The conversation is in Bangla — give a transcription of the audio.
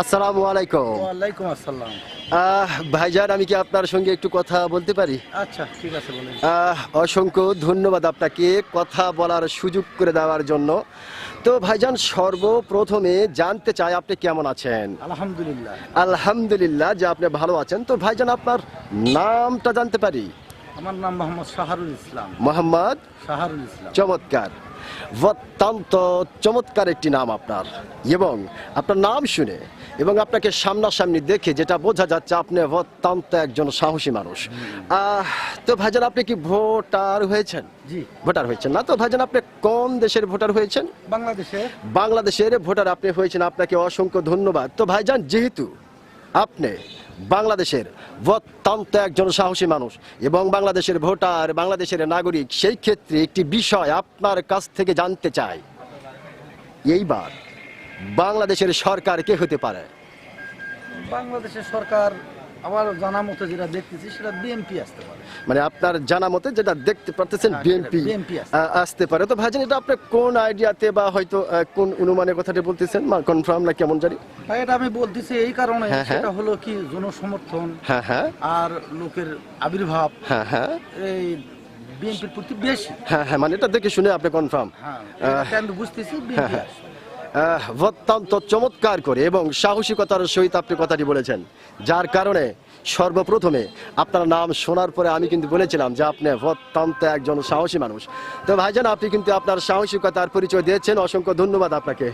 আসসালামু আলাইকুম। ওয়ালাইকুম আসসালাম। ভাইজান আমি কি আপনার সঙ্গে একটু কথা বলতে পারি? আচ্ছা ঠিক আছে বলেন। অসংখ্য ধন্যবাদ আপনাকে কথা বলার সুযোগ করে দেওয়ার জন্য। তো ভাইজান সর্বপ্রথমে জানতে চাই আপনি কেমন আছেন? আলহামদুলিল্লাহ। আলহামদুলিল্লাহ যে আপনি ভালো আছেন। তো ভাইজান আপনার নামটা জানতে পারি? আমার নাম মোহাম্মদ শাহরুল ইসলাম। মোহাম্মদ শাহরুল ইসলাম। চমৎকার। অত্যন্ত চমৎকার একটি নাম আপনার। এবং আপনার নাম শুনে এবং আপনাকে সামনাসামনি দেখে যেটা বোঝা যাচ্ছে আপনি অত্যন্ত একজন সাহসী মানুষ। আহ, তো ভাইজান আপনি কি ভোটার হয়েছেন? জি। ভোটার হয়েছেন না? তো ভাইজান আপনি কোন দেশের ভোটার হয়েছেন? বাংলাদেশে বাংলাদেশের ভোটার আপনি হয়েছেন। আপনাকে অসংখ্য ধন্যবাদ। তো ভাইজান যেহেতু আপনি বাংলাদেশের অত্যন্ত একজন সাহসী মানুষ এবং বাংলাদেশের ভোটার, বাংলাদেশের নাগরিক, সেই ক্ষেত্রে একটি বিষয় আপনার কাছ থেকে জানতে চাই। এইবার বাংলাদেশের সরকার কে হতে পারে? বাংলাদেশের সরকার আমার জানা মতো যেটা দেখতেছি সেটা বিএমপি আসতে পারে। মানে আপনার জানা মতে যেটা দেখতে পারতেছেন হ্যাঁ, বিএনপি আসতে পারে। তো ভাইজান এটা আপনি কোন আইডিয়াতে বা হয়তো কোন অনুমানের কথাটা বলতেছেন? কনফার্ম না কেমন জানি। তাই এটা আমি বলতেছি এই কারণে হ্যাঁ, হ্যাঁ। সেটা হলো কি জনসমর্থন হ্যাঁ হ্যাঁ। আর লোকের আবির্ভাব। হ্যাঁ হ্যাঁ। এই বিএনপির প্রতি বেশি। হ্যাঁ হ্যাঁ মানে এটা দেখে শুনে আপনি কনফার্ম হ্যাঁ বুঝতেছি বিএনপি হ্যাঁ, অত্যন্ত চমৎকার করে এবং সাহসিকতার সহিত আপনি কথাটি বলেছেন। যার কারণে সর্বপ্রথমে আপনার নাম শোনার পরে আমি কিন্তু বলেছিলাম যে আপনি অত্যন্ত একজন সাহসী মানুষ। তো ভাইজান, আপনি কিন্তু আপনার সাহসিকতার পরিচয় দিয়েছেন। অসংখ্য ধন্যবাদ আপনাকে।